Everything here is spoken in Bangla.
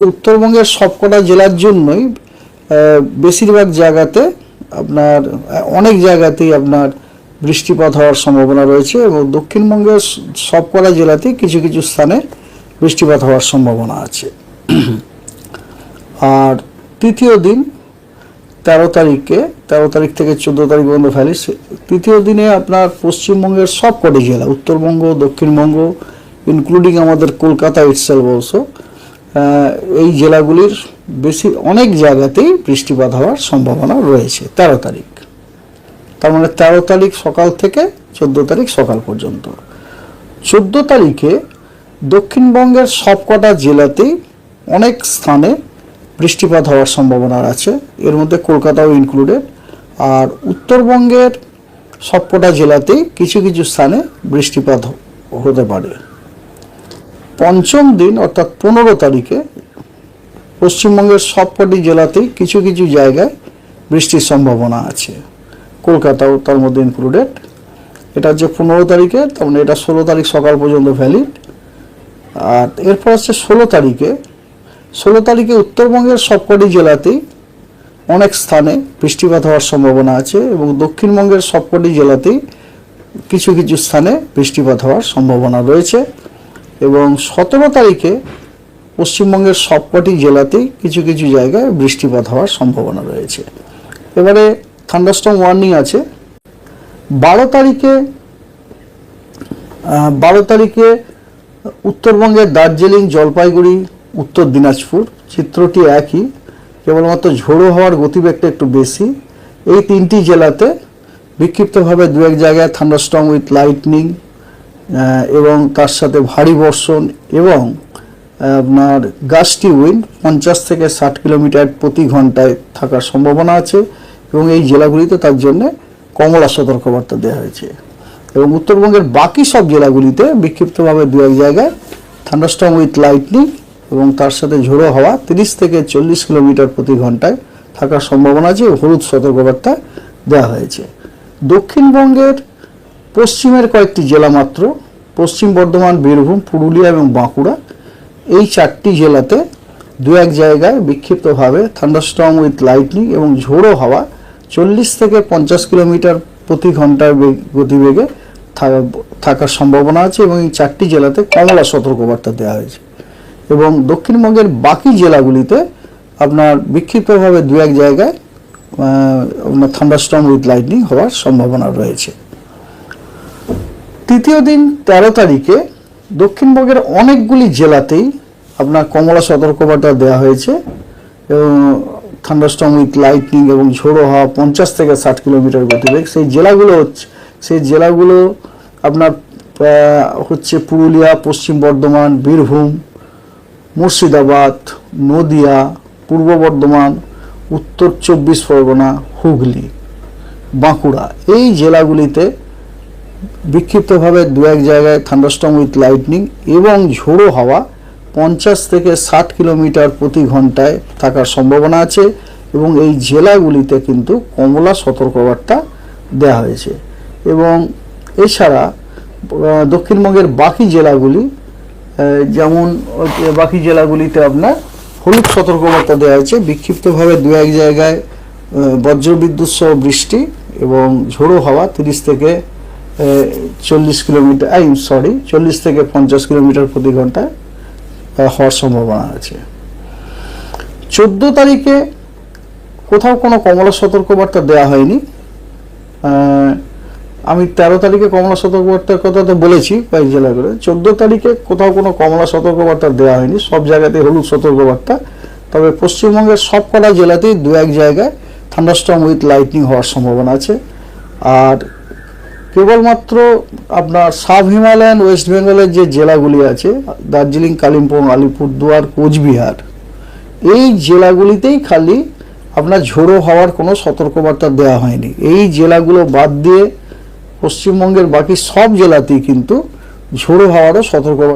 উত্তরবঙ্গের সবকটা জেলার জন্যই বেশিরভাগ জায়গাতে আপনার, অনেক জায়গাতেই আপনার বৃষ্টিপাত হওয়ার সম্ভাবনা রয়েছে এবং দক্ষিণবঙ্গের সবকটা জেলাতেই কিছু কিছু স্থানে বৃষ্টিপাত হওয়ার সম্ভাবনা আছে। আর তৃতীয় দিন, তেরো তারিখে, তেরো তারিখ থেকে চোদ্দ তারিখ পর্যন্ত সে- তৃতীয় দিনে আপনার পশ্চিমবঙ্গের সব কটি জেলা, উত্তরবঙ্গ, দক্ষিণবঙ্গ ইনক্লুডিং আমাদের কলকাতা ইটসেলফ অলসো এই জেলাগুলির বেশি অনেক জায়গাতেই বৃষ্টিপাত হওয়ার সম্ভাবনা রয়েছে, তেরো তারিখ। তার মানে তেরো তারিখ সকাল থেকে চোদ্দ তারিখ সকাল পর্যন্ত। চোদ্দ তারিখে দক্ষিণবঙ্গের সবকটা জেলাতেই অনেক স্থানে বৃষ্টিপাত হওয়ার সম্ভাবনা আছে, এর মধ্যে কলকাতাও ইনক্লুডেড আর উত্তরবঙ্গের সবকটা জেলাতেই কিছু কিছু স্থানে বৃষ্টিপাত হতে পারে। পঞ্চম দিন, অর্থাৎ পনেরো তারিখে, পশ্চিমবঙ্গের সবকটি জেলাতেই কিছু কিছু জায়গায় বৃষ্টির সম্ভাবনা আছে। কলকাতাও তার মধ্যে ইনক্লুডেড এটা হচ্ছে পনেরো তারিখে, তার মানে এটা ষোলো তারিখ সকাল পর্যন্ত ভ্যালিড আর এরপর হচ্ছে ষোলো তারিখে ষোলো তারিখে উত্তরবঙ্গের সবকটি জেলাতেই অনেক স্থানে বৃষ্টিপাত হওয়ার সম্ভাবনা আছে এবং দক্ষিণবঙ্গের সবকটি জেলাতেই কিছু কিছু স্থানে বৃষ্টিপাত হওয়ার সম্ভাবনা রয়েছে। এবং সতেরো তারিখে পশ্চিমবঙ্গের সবকটি জেলাতেই কিছু কিছু জায়গায় বৃষ্টিপাত হওয়ার সম্ভাবনা রয়েছে। এবারে থান্ডারস্টর্ম ওয়ার্নিং আছে। বারো তারিখে বারো তারিখে উত্তরবঙ্গের দার্জিলিং, জলপাইগুড়ি, উত্তর দিনাজপুর চিত্রটি একই। কেবলমাত্র ঝোড়ো হওয়ার গতিবেগটা একটু বেশি। এই তিনটি জেলাতে বিক্ষিপ্তভাবে দু এক জায়গায় থান্ডারস্টর্ম উইথ লাইটনিং এবং তার সাথে ভারী বর্ষণ এবং আপনার গাছটি উইন্ড পঞ্চাশ থেকে ষাট কিলোমিটার প্রতি ঘন্টায় থাকার সম্ভাবনা আছে এবং এই জেলাগুলিতে তার জন্য কমলা সতর্কবার্তা দেওয়া হয়েছে। এবং উত্তরবঙ্গের বাকি সব জেলাগুলিতে বিক্ষিপ্তভাবে দু এক জায়গায় থান্ডারস্টর্ম উইথ লাইটনিং এবং তার সাথে ঝোড়ো হওয়া তিরিশ থেকে চল্লিশ কিলোমিটার প্রতি ঘন্টায় থাকার সম্ভাবনা আছে হলুদ সতর্কবার্তা দেওয়া হয়েছে। দক্ষিণবঙ্গের পশ্চিমের কয়েকটি জেলা মাত্র, পশ্চিম বর্ধমান, বীরভূম, পুরুলিয়া এবং বাঁকুড়া। এই চারটি জেলাতে দু এক জায়গায় বিক্ষিপ্তভাবে থান্ডারস্টর্ম উইথ লাইটনিং এবং ঝোড়ো হাওয়া চল্লিশ থেকে পঞ্চাশ কিলোমিটার প্রতি ঘণ্টার বেগ- গতিবেগে থাকার সম্ভাবনা আছে এবং এই চারটি জেলাতে কমলা সতর্কবার্তা দেওয়া হয়েছে। এবং দক্ষিণবঙ্গের বাকি জেলাগুলিতে আপনার বিক্ষিপ্তভাবে দু এক জায়গায় আপনার থান্ডারস্টর্ম উইথ লাইটনিং হওয়ার সম্ভাবনা রয়েছে। তৃতীয় দিন তেরো তারিখে দক্ষিণবঙ্গের অনেকগুলি জেলাতেই আপনার কমলা সতর্কবার্তা দেওয়া হয়েছে। এবং থান্ডারস্টর্ম উইথ লাইটনিং এবং ঝোড়ো হাওয়া পঞ্চাশ থেকে ষাট কিলোমিটার গতিবেগ। সেই জেলাগুলো হচ্ছে সেই জেলাগুলো আপনার হচ্ছে পুরুলিয়া, পশ্চিম বর্ধমান, বীরভূম, মুর্শিদাবাদ, নদিয়া, পূর্ব বর্ধমান, উত্তর চব্বিশ পরগনা, হুগলি, বাঁকুড়া। এই জেলাগুলিতে বিক্ষিপ্তভাবে দু এক জায়গায় থান্ডারস্টর্ম উইথ লাইটনিং এবং ঝোড়ো হাওয়া পঞ্চাশ থেকে ষাট কিলোমিটার প্রতি ঘন্টায় থাকার সম্ভাবনা আছে এবং এই জেলাগুলিতে কিন্তু কমলা সতর্কবার্তা দেওয়া হয়েছে। এবং এছাড়া দক্ষিণবঙ্গের বাকি জেলাগুলি যেমন বাকি জেলাগুলিতে আপনার হলুদ সতর্কবার্তা দেওয়া হয়েছে। বিক্ষিপ্তভাবে দু এক জায়গায় বজ্রবিদ্যুৎ সহ বৃষ্টি এবং ঝোড়ো হাওয়া তিরিশ থেকে চল্লিশ কিলোমিটার আই সরি চল্লিশ থেকে পঞ্চাশ কিলোমিটার প্রতি ঘন্টায় আহ, হওয়ার সম্ভাবনা আছে। চোদ্দ তারিখে কোথাও কোনো কমলা সতর্কবার্তা দেওয়া হয়নি। আমি তেরো তারিখে কমলা সতর্কবার্তার কথা তো বলেছি কয়েক জেলা করে। চোদ্দ তারিখে কোথাও কোনো কমলা সতর্কবার্তা দেওয়া হয়নি সব জায়গাতে হলুদ সতর্কবার্তা। তবে পশ্চিমবঙ্গের সব কটা জেলাতেই দু এক জায়গায় থান্ডারস্টর্ম উইথ লাইটনিং হওয়ার সম্ভাবনা আছে। আর কেবলমাত্র আপনার সাব হিমালয়ান, ওয়েস্ট বেঙ্গলের যে জেলাগুলি আছে, দার্জিলিং, কালিম্পং আলিপুরদুয়ার কোচবিহার, এই জেলাগুলিতেই খালি আপনার ঝোড়ো হওয়ার কোনো সতর্কবার্তা দেওয়া হয়নি। এই জেলাগুলো বাদ দিয়ে পশ্চিমবঙ্গের বাকি সব জেলাতেই কিন্তু ঝোড়ো হওয়ারও সতর্কবার্তা